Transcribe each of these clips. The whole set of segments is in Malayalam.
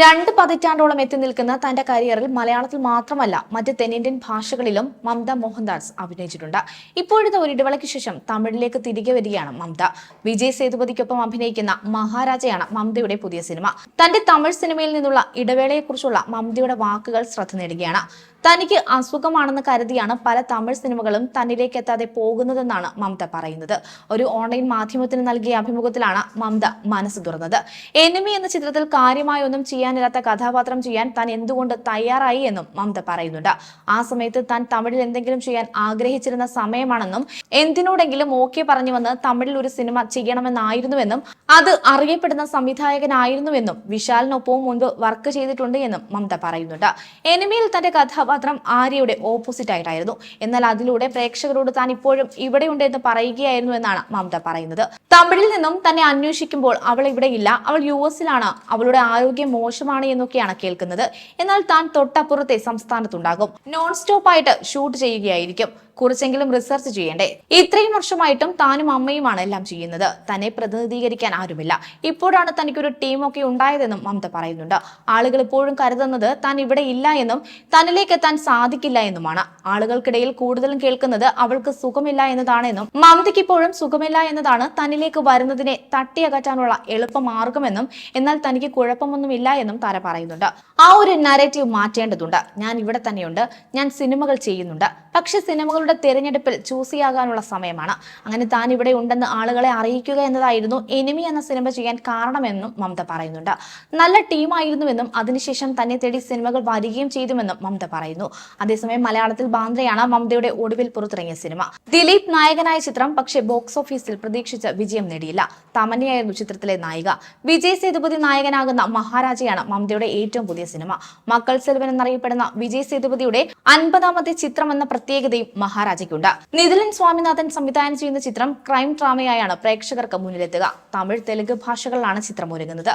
രണ്ട് പതിറ്റാണ്ടോളം എത്തി നിൽക്കുന്ന തന്റെ കരിയറിൽ മലയാളത്തിൽ മാത്രമല്ല മറ്റ് തെന്നിന്ത്യൻ ഭാഷകളിലും മമത മോഹൻദാസ് അഭിനയിച്ചിട്ടുണ്ട്. ഇപ്പോഴത്തെ ഒരു ഇടവേളയ്ക്ക് ശേഷം തമിഴിലേക്ക് തിരികെ വരികയാണ് മമത. വിജയ് സേതുപതിക്കൊപ്പം അഭിനയിക്കുന്ന മഹാരാജയാണ് മമതയുടെ പുതിയ സിനിമ. തന്റെ തമിഴ് സിനിമയിൽ നിന്നുള്ള ഇടവേളയെക്കുറിച്ചുള്ള മമതയുടെ വാക്കുകൾ ശ്രദ്ധ നേടുകയാണ്. തനിക്ക് അസുഖമാണെന്ന് കരുതിയാണ് പല തമിഴ് സിനിമകളും തന്നിലേക്ക് എത്താതെ പോകുന്നതെന്നാണ് മമത പറയുന്നത്. ഒരു ഓൺലൈൻ മാധ്യമത്തിന് നൽകിയ അഭിമുഖത്തിലാണ് മമത മനസ്സ് തുറന്നത്. എനിമി എന്ന ചിത്രത്തിൽ കാര്യമായൊന്നും ചെയ്യാനില്ലാത്ത കഥാപാത്രം ചെയ്യാൻ താൻ എന്തുകൊണ്ട് തയ്യാറായി എന്നും മമത പറയുന്നുണ്ട്. ആ സമയത്ത് താൻ തമിഴിൽ എന്തെങ്കിലും ചെയ്യാൻ ആഗ്രഹിച്ചിരുന്ന സമയമാണെന്നും എന്തിനോടെങ്കിലും ഓക്കെ പറഞ്ഞു വന്ന് തമിഴിൽ ഒരു സിനിമ ചെയ്യണമെന്നായിരുന്നുവെന്നും അത് അറിയപ്പെടുന്ന സംവിധായകനായിരുന്നുവെന്നും വിശാലിനൊപ്പവും മുൻപ് വർക്ക് ചെയ്തിട്ടുണ്ട് എന്നും മമത പറയുന്നുണ്ട്. എനിമിയിൽ തന്റെ കഥാപാത്രം ആര്യയുടെ ഓപ്പോസിറ്റ് ആയിട്ടായിരുന്നു. എന്നാൽ അതിലൂടെ പ്രേക്ഷകരോട് താൻ ഇപ്പോഴും ഇവിടെയുണ്ട് എന്ന് പറയുകയായിരുന്നു എന്നാണ് മമത പറയുന്നത്. തമിഴിൽ നിന്നും തന്നെ അന്വേഷിക്കുമ്പോൾ അവൾ ഇവിടെ ഇല്ല. അവൾ യു എസിലാണ്. അവളുടെ ആരോഗ്യം മോശമാണ് എന്നൊക്കെയാണ് കേൾക്കുന്നത്. എന്നാൽ താൻ തൊട്ടപ്പുറത്തെ സംസ്ഥാനത്തുണ്ടാകും. നോൺ സ്റ്റോപ്പ് ആയിട്ട് ഷൂട്ട് ചെയ്യുകയായിരിക്കും. കുറച്ചെങ്കിലും റിസർച്ച് ചെയ്യണ്ടേ? ഇത്രയും വർഷമായിട്ടും താനും അമ്മയുമാണ് എല്ലാം ചെയ്യുന്നത്. തന്നെ പ്രതിനിധീകരിക്കാൻ ആരുമില്ല. ഇപ്പോഴാണ് തനിക്കൊരു ടീമൊക്കെ ഉണ്ടായതെന്നും മമത പറയുന്നുണ്ട്. ആളുകൾ ഇപ്പോഴും കരുതുന്നത് താൻ ഇവിടെ ഇല്ല എന്നും തന്നിലേക്ക് എത്താൻ സാധിക്കില്ല എന്നുമാണ്. ആളുകൾക്കിടയിൽ കൂടുതലും കേൾക്കുന്നത് അവൾക്ക് സുഖമില്ല എന്നതാണെന്നും മമതയ്ക്ക് ഇപ്പോഴും സുഖമില്ല എന്നതാണ് തന്നിലേക്ക് വരുന്നതിനെ തട്ടിയകറ്റാനുള്ള എളുപ്പമാർഗമെന്നും എന്നാൽ തനിക്ക് കുഴപ്പമൊന്നുമില്ല എന്നും താര പറയുന്നുണ്ട്. ആ ഒരു നരേറ്റീവ് മാറ്റേണ്ടതുണ്ട്. ഞാൻ ഇവിടെ തന്നെയുണ്ട്. ഞാൻ സിനിമകൾ ചെയ്യുന്നുണ്ട്. പക്ഷെ സിനിമകളുടെ തിരഞ്ഞെടുപ്പിൽ ചൂസിയാകാനുള്ള സമയമാണ്. അങ്ങനെ താൻ ഇവിടെ ഉണ്ടെന്ന് ആളുകളെ അറിയിക്കുക എന്നതായിരുന്നു എനിമി എന്ന സിനിമ ചെയ്യാൻ കാരണമെന്നും മമത പറയുന്നുണ്ട്. നല്ല ടീമായിരുന്നുവെന്നും അതിനുശേഷം തന്നെ തേടി സിനിമകൾ വരികയും ചെയ്തുവെന്നും മമത പറയുന്നു. അതേസമയം മലയാളത്തിൽ ബാന്ദ്രയാണ് മമതയുടെ ഒടുവിൽ പുറത്തിറങ്ങിയ സിനിമ ദിലീപ് നായകനായ ചിത്രം പക്ഷേ ബോക്സ് ഓഫീസിൽ പ്രതീക്ഷിച്ച വിജയം നേടിയില്ല. തമന്നയായിരുന്നു ചിത്രത്തിലെ നായിക. വിജയ് സേതുപതി നായകനാകുന്ന മഹാരാജയാണ് മമതയുടെ ഏറ്റവും പുതിയ സിനിമ മക്കൾ സെൽവൻ എന്നറിയപ്പെടുന്ന വിജയ് സേതുപതിയുടെ അൻപതാമത്തെ ചിത്രം എന്ന പ്രത്യേകതയും മഹാരാജയ്ക്കുണ്ട്. നിതിലൻ സ്വാമിനാഥൻ സംവിധാനം ചെയ്യുന്ന ചിത്രം ക്രൈം ഡ്രാമയായാണ് പ്രേക്ഷകർക്ക് മുന്നിലെത്തുക. തമിഴ് തെലുങ്ക് ഭാഷകളിലാണ് ചിത്രം ഒരുങ്ങുന്നത്.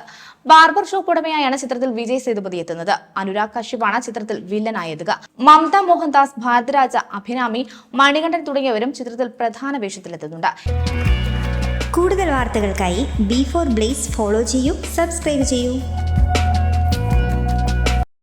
ബാർബർ ഷോപ്പ് ഉടമയായാണ് ചിത്രത്തിൽ വിജയ് സേതുപതി എത്തുന്നത്. അനുരാഗ് കശ്യപാണ് ചിത്രത്തിൽ വില്ലനായി എത്തുക. മമത മോഹൻദാസ് ഭാരതരാജ അഭിരാമി മണികണ്ഠൻ തുടങ്ങിയവരും ചിത്രത്തിൽ പ്രധാന വേഷത്തിലെത്തുന്നുണ്ട്. കൂടുതൽ വാർത്തകൾക്കായി ബി ഫോർ ബ്ലേസ് ഫോളോ ചെയ്യൂ സബ്സ്ക്രൈബ് ചെയ്യൂ.